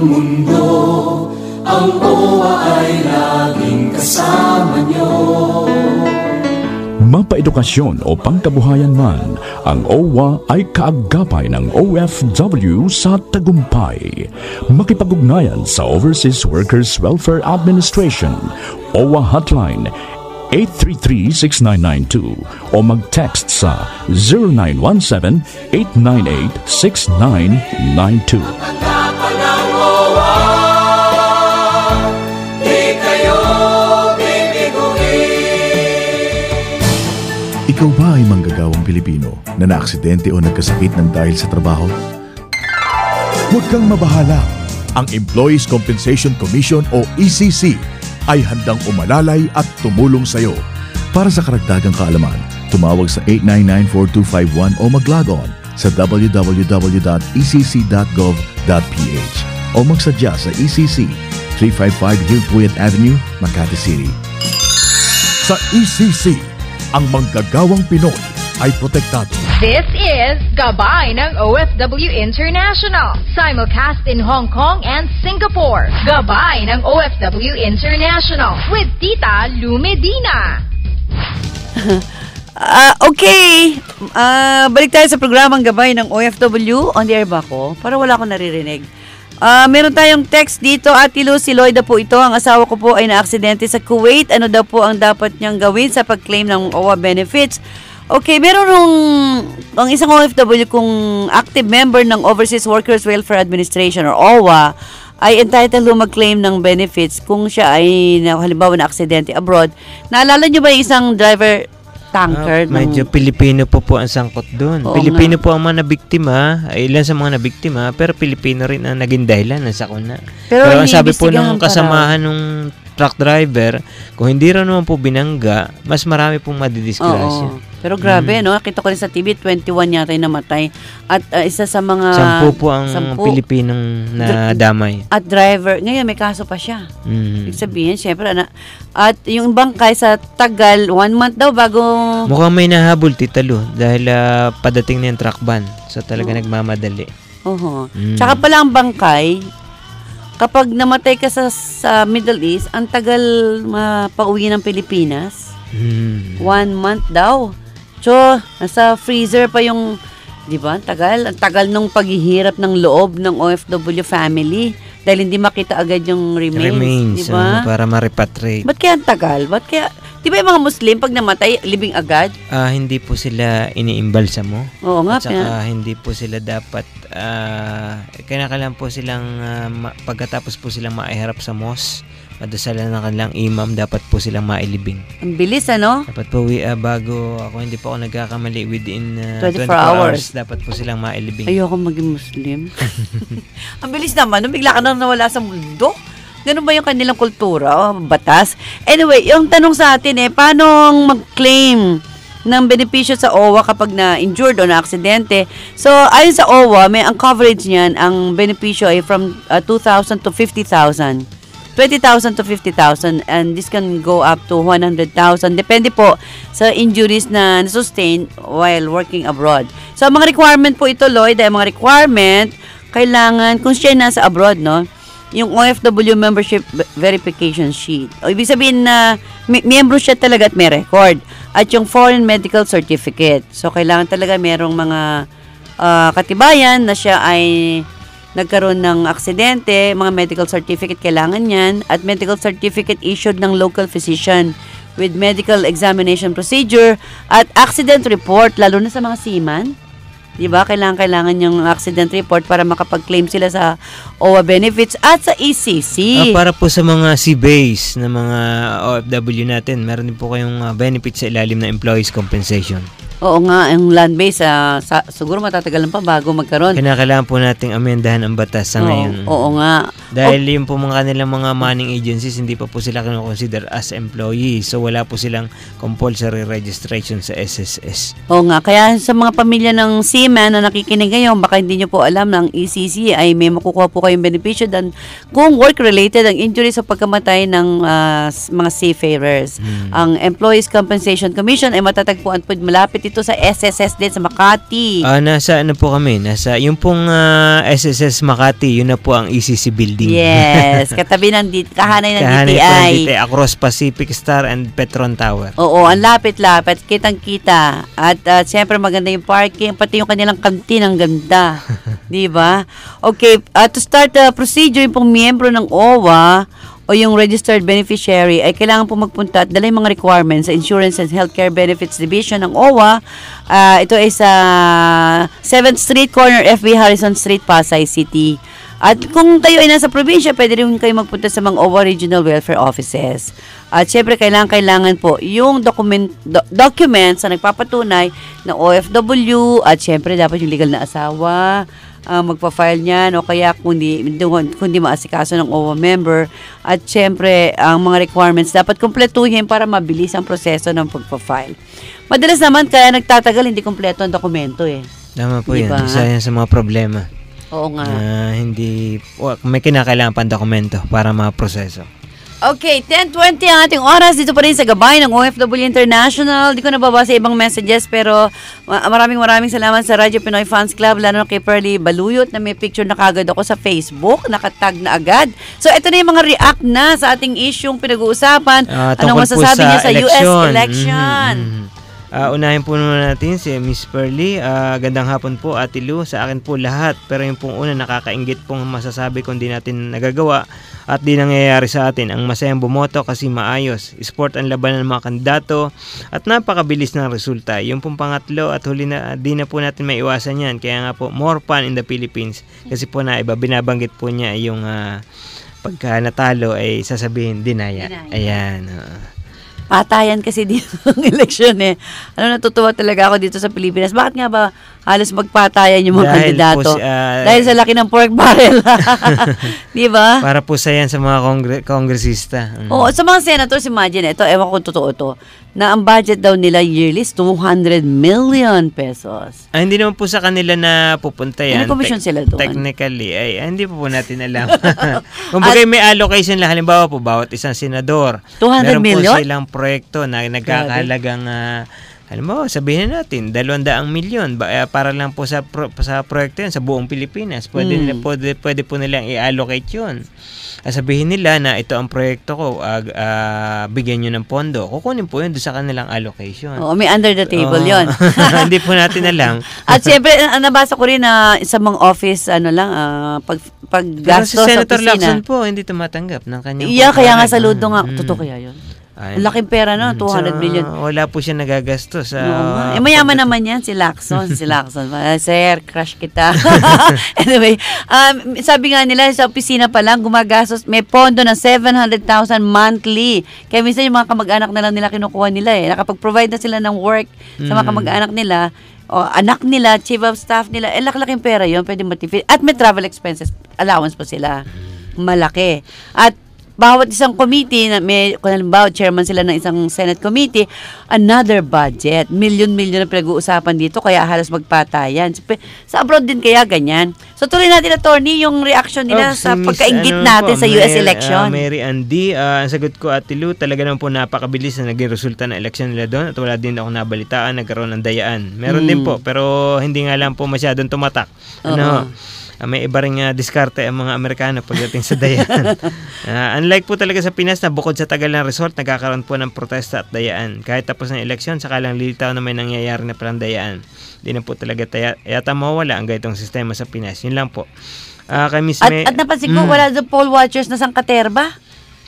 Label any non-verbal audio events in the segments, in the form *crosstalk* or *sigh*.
mundo Ang OWA ay laging kasama nyo Mapaedukasyon o pangkabuhayan man, ang OWA ay kaagapay ng OFW sa tagumpay. Makipag-ugnayan sa Overseas Workers Welfare Administration, OWA Hotline 833-6992 o mag-text sa 0917-898-6992. Ikaw ba ay manggagawang Pilipino na naaksidente o nagkasakit ng dahil sa trabaho? Huwag kang mabahala. Ang Employees Compensation Commission o ECC ay handang umalalay at tumulong sa iyo. Para sa karagdagang kaalaman, tumawag sa 899-4251 o mag-log on sa www.ecc.gov.ph o magsadya sa ECC 355 Hillpuyat Avenue, Makati City. Sa ECC, ang manggagawang Pinoy ay protektado. This is Gabay ng OFW International. Simulcast in Hong Kong and Singapore. Gabay ng OFW International with Tita Lu Medina. *laughs* Ah, okay. Ah, balik tayo sa programang gabay ng OFW. On the air ba ako? Para wala akong naririnig. Ah, meron tayong text dito. Ate Lu, si Lloyda po ito. Ang asawa ko po ay naaksidente sa Kuwait. Ano daw po ang dapat niyang gawin sa pag-claim ng OWA benefits? Okay, meron nung ang isang OFW kung active member ng Overseas Workers Welfare Administration or OWA ay entitled mag-claim ng benefits kung siya ay halimbawa na aksidente abroad. Naalala niyo ba yung isang driver tanker? Ah, ng- medyo Pilipino po po ang sangkot doon. Oo Pilipino po ang mga nabiktima, ay ilan sa mga nabiktima, pero Pilipino rin ang naging dahilan ng sakuna. Pero Pero, ang sabi po ng kasamahan ng truck driver, kung hindi raw naman po binangga, mas marami pong madidisgrasya. Oo. Pero grabe, no? Nakita ko rin sa TV, 21 yata yung namatay. At uh, isa sa mga... Sampu po ang Sampu. Pilipinong nadamay. At driver, ngayon may kaso pa siya. Mm. Ibig sabihin, syempre, na, at yung bangkay sa Tagal, one month daw bago... Mukhang may nahabol, Tita Lu, dahil ah, padating na yung truck ban. So talaga nagmamadali. Oho. Mm. Tsaka pala ang bangkay, kapag namatay ka sa, sa Middle East, ang tagal mapauwi ng Pilipinas. Mm. One month daw. So, nasa freezer pa yung, di ba, ang tagal. Ang tagal nung paghihirap ng loob ng OFW family dahil hindi makita agad yung remains. Remains, di ba? ano, para ma-repatriate. Ba't kaya ang tagal? Ba't kaya, di ba yung mga Muslim, pag namatay, libing agad? Ah, hindi po sila iniimbalsa mo. Oo nga, At saka pina- hindi po sila dapat ah kailangan po silang ah, ma- pagkatapos po silang maiharap sa mos, madasalan ng kanilang imam, dapat po silang mailibing. ang bilis, ano? Dapat po wi- ah, bago ako hindi po ako nagkakamali within ah, 24 24, hours. hours. dapat po silang mailibing. Ayoko maging Muslim. *laughs* ang bilis naman, nung bigla ka nang nawala sa mundo. Ganun ba yung kanilang kultura o batas? Anyway, yung tanong sa atin eh, paano mag-claim ng benepisyo sa OWA kapag na-injured o na-aksidente? So, ayon sa OWA, may ang coverage niyan, ang benepisyo ay from uh, 2,000 to 50,000. 20,000 to 50,000 and this can go up to 100,000 depende po sa injuries na nasustain while working abroad. So, ang mga requirement po ito, Lloyd, ay mga requirement, kailangan, kung siya nasa abroad, no, yung OFW membership verification sheet. O, ibig sabihin na mi- miyembro siya talaga at may record. At yung foreign medical certificate. So, kailangan talaga merong mga ah, katibayan na siya ay nagkaroon ng aksidente, mga medical certificate kailangan yan, at medical certificate issued ng local physician with medical examination procedure at accident report, lalo na sa mga seaman. Di ba? Kailangan, kailangan yung accident report para makapag-claim sila sa OWA benefits at sa ECC. Ah, para po sa mga sea-base na mga OFW natin, meron din po kayong ah, benefits sa ilalim ng employees compensation. Oo nga, yung land-based, ah, sa, siguro matatagalan pa bago magkaroon. Kinakailangan po nating amendahan ang batas sa Oo, ngayon. Oo nga. Dahil yung po mga kanilang mga manning agencies, hindi pa po sila kinoconsider as employees. So wala po silang compulsory registration sa SSS. Oo nga, kaya sa mga pamilya ng seaman na nakikinig ngayon, baka hindi nyo po alam ng ECC ay may makukuha po kayong benepisyo dan kung work-related ang injury sa pagkamatay ng s- mga seafarers. Ang Employees Compensation Commission ay matatagpuan po malapit ito sa SSS din sa Makati. Ah, nasa ano po kami? Nasa yung pong ah, SSS Makati, yun na po ang ECC building. Yes, *laughs* katabi ng D- kahanay ng Kahanay DTI. DTI, across Pacific Star and Petron Tower. Oo, ang lapit-lapit, kitang-kita. At uh, siyempre maganda yung parking, pati yung kanilang kantin ang ganda. *laughs* 'Di ba? Okay, uh, to start the procedure yung pong miyembro ng OWA o yung registered beneficiary ay kailangan po magpunta at dala yung mga requirements sa Insurance and Healthcare Benefits Division ng OWA. Ah, ito ay sa 7th Street Corner, FB Harrison Street, Pasay City. At kung kayo ay nasa probinsya, pwede rin kayo magpunta sa mga OWA Regional Welfare Offices. At syempre, kailangan-kailangan po yung document, do- documents na nagpapatunay na OFW at syempre, dapat yung legal na asawa, ah, magpa-file niyan o kaya kundi, kundi maasikaso ng OWA member. At syempre, ang mga requirements dapat kumpletuhin para mabilis ang proseso ng pagpa-file. Madalas naman kaya nagtatagal, hindi kumpleto ang dokumento eh. Tama po Diba? yan. Isa yan sa mga problema. Oo nga. na hindi, wa- may kinakailangan pang dokumento para maproseso. Okay, 10.20 ang ating oras dito pa rin sa gabay ng OFW International. Di ko nababasa ibang messages pero ma- maraming maraming salamat sa Radyo Pinoy Fans Club lalo na kay Pearly Baluyot na may picture na kagad ako sa Facebook. Nakatag na agad. So, ito na yung mga react na sa ating isyong pinag-uusapan. Ah, Anong masasabi niya sa US eleksyon. election? Mhm, Ah, unahin po muna natin si Miss Pearly. Ah, gandang hapon po, Ate Lu. Sa akin po lahat. Pero yung pong una, nakakaingit pong masasabi kung di natin nagagawa at di nangyayari sa atin. Ang masayang bumoto kasi maayos. Sport ang labanan ng mga kandidato at napakabilis ng resulta. Yung pong pangatlo at huli na, di na po natin maiwasan yan. Kaya nga po, more fun in the Philippines. Kasi po na iba, binabanggit po niya yung ah, pagka natalo ay sasabihin dinaya. Dinaya. Ayan. oo. Patayan kasi dito *laughs* ng eleksyon eh. Ano, natutuwa talaga ako dito sa Pilipinas. Bakit nga ba halos magpatayan yung mga Dahil kandidato? po si- ah, Dahil sa laki ng pork barrel. *laughs* Di ba? Para po sa yan sa mga kongre- kongresista. Mm. Oo, sa mga senators, imagine, ito, ewan ko kung totoo to, na ang budget daw nila yearly is 200 million pesos. Ah, hindi naman po sa kanila na pupunta yan. May commission sila doon. Technically, ay, ay, hindi po po natin alam. *laughs* *laughs* Kung bagay may allocation lang, halimbawa po, bawat isang senador. 200 meron million? po silang proyekto na nagkakahalagang, ah, halimbawa, sabihin natin, 200 milyon ba, eh, para lang po sa pro- sa proyekto yan sa buong Pilipinas. Pwede, Hmm. nila, pwede, pwede po nilang i-allocate yun. Sabihin nila na ito ang proyekto ko, ah, ah, bigyan nyo ng pondo. Kukunin po yun sa kanilang allocation. Oo, may under the table Oo. yon. *laughs* Hindi po natin alam. *laughs* At siyempre, nabasa ko rin na sa mga office, ano lang, ah, pag, pag Pero si gasto sa Senator Lacson po, hindi tumatanggap ng kanyang Iya, kaya nga saludo nga. Mm. Totoo kaya yun? Ay, laking pera no, mm, 200 so, million. Wala po siya nagagasto sa... Oo nga. Eh, mayaman naman yan, si Lacson. si Lacson. *laughs* Sir, crush kita. *laughs* anyway, um, sabi nga nila, sa opisina pa lang, gumagastos, may pondo ng 700,000 monthly. Kaya minsan yung mga kamag-anak na lang nila kinukuha nila eh. Nakapag-provide na sila ng work sa mga Mm. kamag-anak nila, o anak nila, chief of staff nila, eh, laki-laking pera yun, pwede matipid. At may travel expenses, allowance pa sila. Malaki. At bawat isang committee, na may, kung halimbawa, chairman sila ng isang Senate committee, another budget. Million-million na pinag-uusapan dito, kaya halos magpatayan. Sa, abroad din kaya ganyan. So tuloy natin, attorney, yung reaction nila Oh, sa si pagkaingit ano natin po, sa US Mary- election. ah, Mary Andy, ah, ang sagot ko at Tilu, talaga naman po napakabilis na naging resulta ng eleksyon nila doon at wala din ako nabalitaan, nagkaroon ng dayaan. Meron din Hmm. po, pero hindi nga lang po masyadong tumatak. Ano, ah, may iba rin nga diskarte ang mga Amerikano pagdating sa dayaan. *laughs* Ah, unlike po talaga sa Pinas na bukod sa tagal ng result, nagkakaroon po ng protesta at dayaan. Kahit tapos ng eleksyon, saka lang lilitaw na may nangyayari na palang dayaan. Hindi na po talaga taya, yata mawala ang ganitong sistema sa Pinas. Yun lang po. Ah, kay Miss At, May- at napansin ko, Mm. wala doon poll watchers na sangkaterba.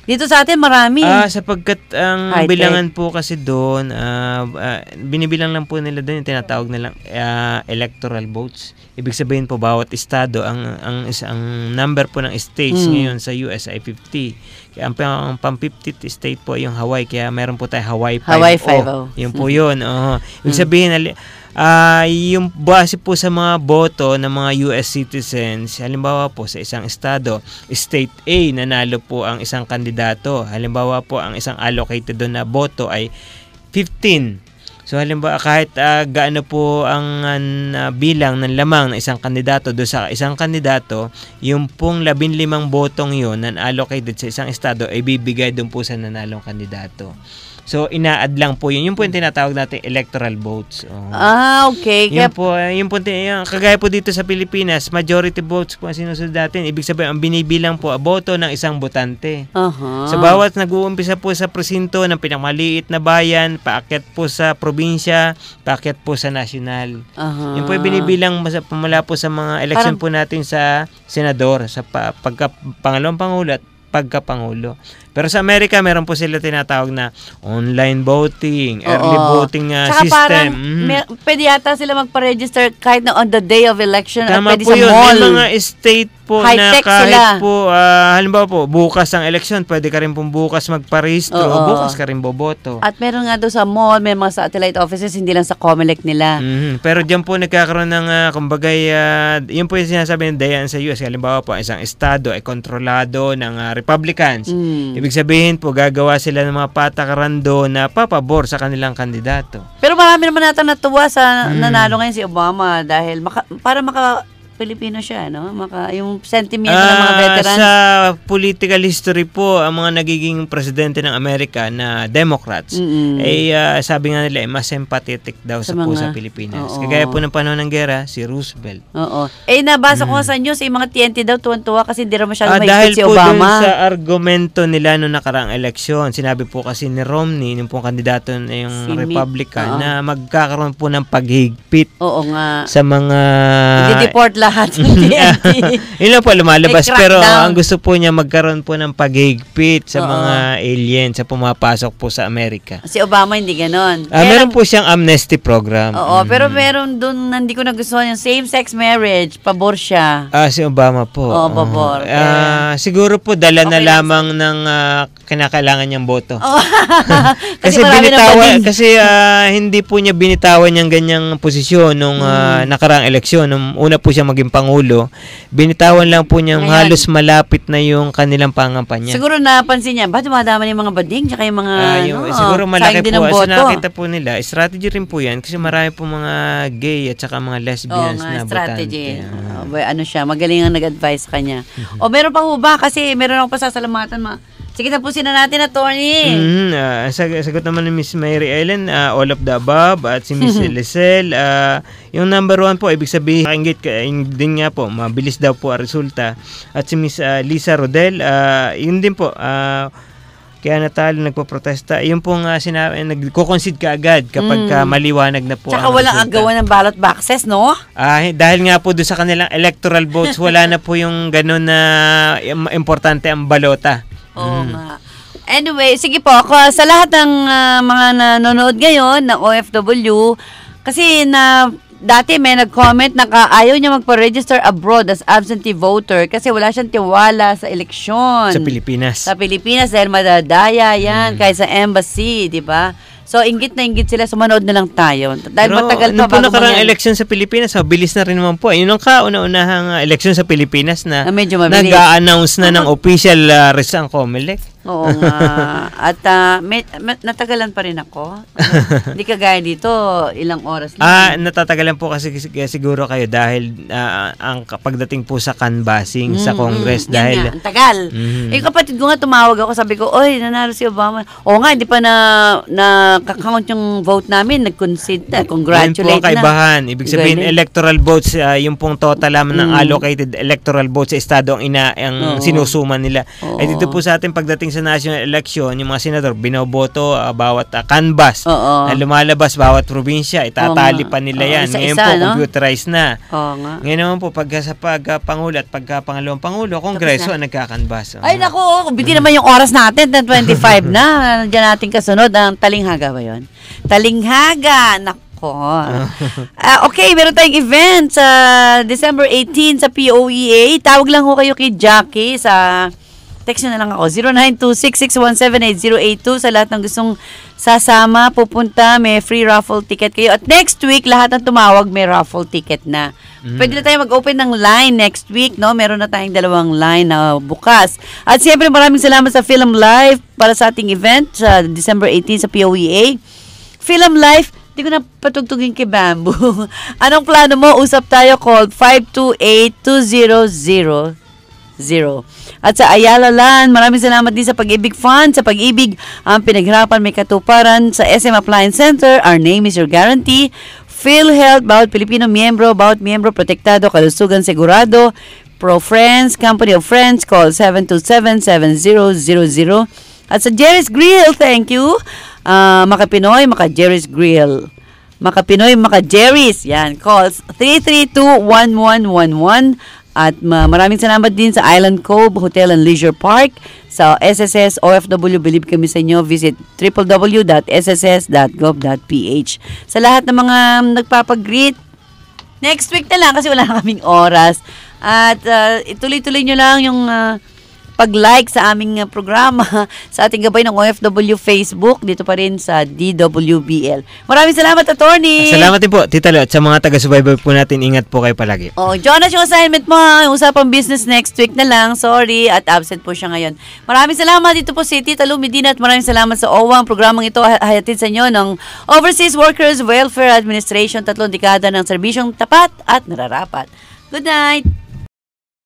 Dito sa atin, marami. Ah, sapagkat ang High-tech. bilangan po kasi doon, ah, ah, binibilang lang po nila doon yung tinatawag nilang ah, electoral votes. Ibig sabihin po bawat estado ang ang isang number po ng states Mm. ngayon sa US ay 50. Kaya ang, ang pang 50th state po ay yung Hawaii kaya meron po tayo Hawaii 5 Hawaii 5-0. Yun po yun. Oo. Ibig sabihin ali- Ah, yung base po sa mga boto ng mga US citizens, halimbawa po sa isang estado, state A nanalo po ang isang kandidato. Halimbawa po ang isang allocated doon na boto ay 15. So halimbawa kahit ah, gaano po ang ah, bilang ng lamang ng isang kandidato do sa isang kandidato, yung pong 15 botong yun na allocated sa isang estado ay bibigay doon po sa nanalong kandidato. So ina-add lang po yun. Yung po yung tinatawag natin electoral votes. Oh. Ah, okay. Kaya Yun po, eh, yun po, yung, kagaya po dito sa Pilipinas, majority votes po ang sinusunod natin. Ibig sabihin, ang binibilang po, boto ng isang botante. Aha. Sa bawat nag-uumpisa po sa presinto ng pinakamaliit na bayan, paakyat po sa probinsya, paakyat po sa nasyonal. Aha. Yun po yung binibilang pumula po sa mga election Parang- po natin sa senador, sa pa, pagka pangalawang pangulo at pagkapangulo. Pero sa Amerika, meron po sila tinatawag na online voting, early Oo. voting uh, Tsaka system. parang, Mhm. may, pwede yata sila magpa-register kahit na on the day of election Tama at pwede po sa yun. mall. May mga state po na High-tech kahit sila. po, ah, halimbawa po, bukas ang election, pwede ka rin pong bukas magparehistro, Oo. bukas ka rin boboto. At meron nga doon sa mall, may mga satellite offices, hindi lang sa Comelec nila. Mhm. Pero diyan po nagkakaroon ng, uh, kumbaga, ah, yun po yung sinasabi ng Dayan sa US. Halimbawa po, ang isang estado ay kontrolado ng ah, Republicans. Mm. Ibig sabihin po, gagawa sila ng mga patakaran doon na papabor sa kanilang kandidato. Pero marami naman natang natuwa sa Mm. nanalo ngayon si Obama dahil maka, para maka Pilipino siya, no? Maka, yung sentimiento ng mga Ah, veterans. Sa political history po, ang mga nagiging presidente ng Amerika na Democrats, Mm-mm. ay ah, sabi nga nila, eh, mas sympathetic daw Sa sa, po mga- sa Pilipinas. Oo. Kagaya po ng panahon ng gera, si Roosevelt. Oo. Eh, nabasa ko Mm. sa news, yung mga TNT daw tuwan-tuwa kasi hindi raw masyado Ah, dahil si po dun Obama. sa argumento nila noong nakaraang eleksyon, sinabi po kasi ni Romney, yung pong kandidato na yung Si Republican, na magkakaroon po ng paghigpit Oo nga. sa mga... I-deport lahat ng TNT. *laughs* Yun lang po lumalabas pero ang gusto po niya magkaroon po ng paghigpit sa Oo. mga aliens sa pumapasok po sa Amerika. si Obama hindi ganon. Ah, Kaya meron lang- po siyang amnesty program. Oo, Mm. pero meron doon, hindi ko nagustuhan yung same-sex marriage. Pabor siya. Ah, si Obama po. Oo, pabor. Ah, siguro po dala na Okay lang lamang ng ah, kinakailangan niyang boto. Oh. *laughs* kasi nang binitawan kasi ah, hindi po niya binitawan yung ganyang posisyon nung ah, Hmm. nakaraang eleksyon nung una po siya maging pangulo binitawan lang po niya Ngayon. halos malapit na yung kanilang pangampanya Siguro napansin niya, ba't dumadama na yung mga bading tsaka yung mga, Ah, yung, ano, siguro sayang malaki din po ang kasi boto. nakita po nila strategy rin po yan kasi marami po mga gay at saka mga Oo lesbians nga, na strategy. botante. Ah. Oh, boy, ano siya, magaling ang nag-advise sa kanya. o meron pa ho ba? Kasi meron akong pasasalamatan. Ma. Sige, tapusin na natin, attorney. Mhm, ah, sag- sagot naman ni Miss Mary Ellen, ah, all of the above, at si Miss Elisel, ah, yung number one po, ibig sabihin, kaingit ka, yun din nga po, mabilis daw po ang resulta. At si Miss ah, Lisa Rodel, ah, yun din po, ah, kaya natalo nagpo-protesta, yung pong uh, sinabi, nagko-concede ka agad kapag ka maliwanag na po Mm. Tsaka ang walang resulta. agawan ng ballot boxes, no? Ah, dahil nga po doon sa kanilang electoral votes, wala na po yung ganun na im- importante ang balota. Oo nga. Anyway, sige po, ako, sa lahat ng ah, mga nanonood ngayon ng OFW, kasi na dati may nag-comment na ka, ayaw niya magpa-register abroad as absentee voter kasi wala siyang tiwala sa eleksyon. Sa Pilipinas. Sa Pilipinas dahil madadaya yan kahit sa embassy, di ba? So, inggit na inggit sila, sumanood na lang tayo. Dahil Pero matagal pa bago nakaraang mangyari. election sa Pilipinas, mabilis na rin naman po. Yun ang kauna-unahang uh, election sa Pilipinas na, Na medyo mabilis. nag-a-announce na ng official uh, res ang COMELEC. Oo nga. At ah, may- may- natagalan pa rin ako. *laughs* Hindi kagaya dito, ilang oras lang. Ah, natatagalan po kasi sig- siguro kayo dahil ah, ang pagdating po sa canvassing sa Mm, Congress mm, yan dahil nga, ang tagal. Mhm. Eh, kapatid ko nga tumawag ako, sabi ko, oy, nanalo si Obama. Oo nga, hindi pa na, na kakount yung vote namin, nag-concede na, Yun po congratulate ang kaibahan. Ibig sabihin, Galing. electoral votes, ah, yung pong total lamang ng Mm. allocated electoral votes sa estado ang, ina, Oo. ang sinusuman nila. Oo. Ay dito po sa atin, pagdating sa national election, yung mga senador, binoboto ah, bawat ah, canvas Oo. na lumalabas bawat probinsya. Itatali Oo nga. pa nila Oo, yan. isa-isa, Ngayon po, no? computerized na. Oo nga. Ngayon naman po, pagka sa pagka-pangulo at pagka-pangalawang pangulo, kongreso ang nagkakanbas. Ay, naku, oh, biti naman yung oras natin, 10.25 *laughs* na. Nandiyan natin kasunod, ang talinghaga ba yun? Talinghaga, nako. *laughs* Ah, okay, meron tayong event sa December 18 sa POEA. Tawag lang ho kayo kay Jackie sa text nyo na lang ako. 0926617882 sa lahat ng gustong sasama, pupunta, may free raffle ticket kayo. At next week, lahat ng tumawag may raffle ticket na. Pwede na tayo mag-open ng line next week, no? Meron na tayong dalawang line na bukas. At siyempre, maraming salamat sa Film Live para sa ating event sa December 18 sa POEA. Film Life, di ko na patugtugin kay Bamboo. *laughs* Anong plano mo? Usap tayo call 528-2000. At sa Ayala Land, maraming salamat din sa Pag-ibig Fund. Sa Pag-ibig, ang pinaghirapan may katuparan sa SM Appliance Center. Our name is your guarantee. PhilHealth, bawat Pilipino miyembro, bawat miyembro protektado, kalusugan sigurado. Pro Friends, Company of Friends, call 727-7000. At sa Jerry's Grill, thank you. Ah, Maka Pinoy, Maka Jerry's Grill. Maka Pinoy, Maka Jerry's. Yan, calls 332-1111. At ma- maraming salamat din sa Island Cove Hotel and Leisure Park. Sa SSS OFW, believe kami sa inyo. Visit www.sss.gov.ph. Sa lahat ng mga nagpapag-greet, Next week na lang kasi wala na *laughs* kaming oras. At uh, ituloy-tuloy nyo lang yung uh, pag-like sa aming uh, programa *laughs* sa ating gabay ng OFW Facebook dito pa rin sa DWBL. Maraming salamat, attorney! Salamat din po, Tita Lo. At sa mga taga-subaybay po natin, ingat po kayo palagi. Oh, Jonas, yung assignment mo, usapang business next week na lang. Sorry, at absent po siya ngayon. Maraming salamat dito po si Tita Lu Medina at maraming salamat sa OWA. Ang programang ito ay hayatid sa inyo ng Overseas Workers Welfare Administration. Tatlong dekada ng serbisyong tapat at nararapat. Good night!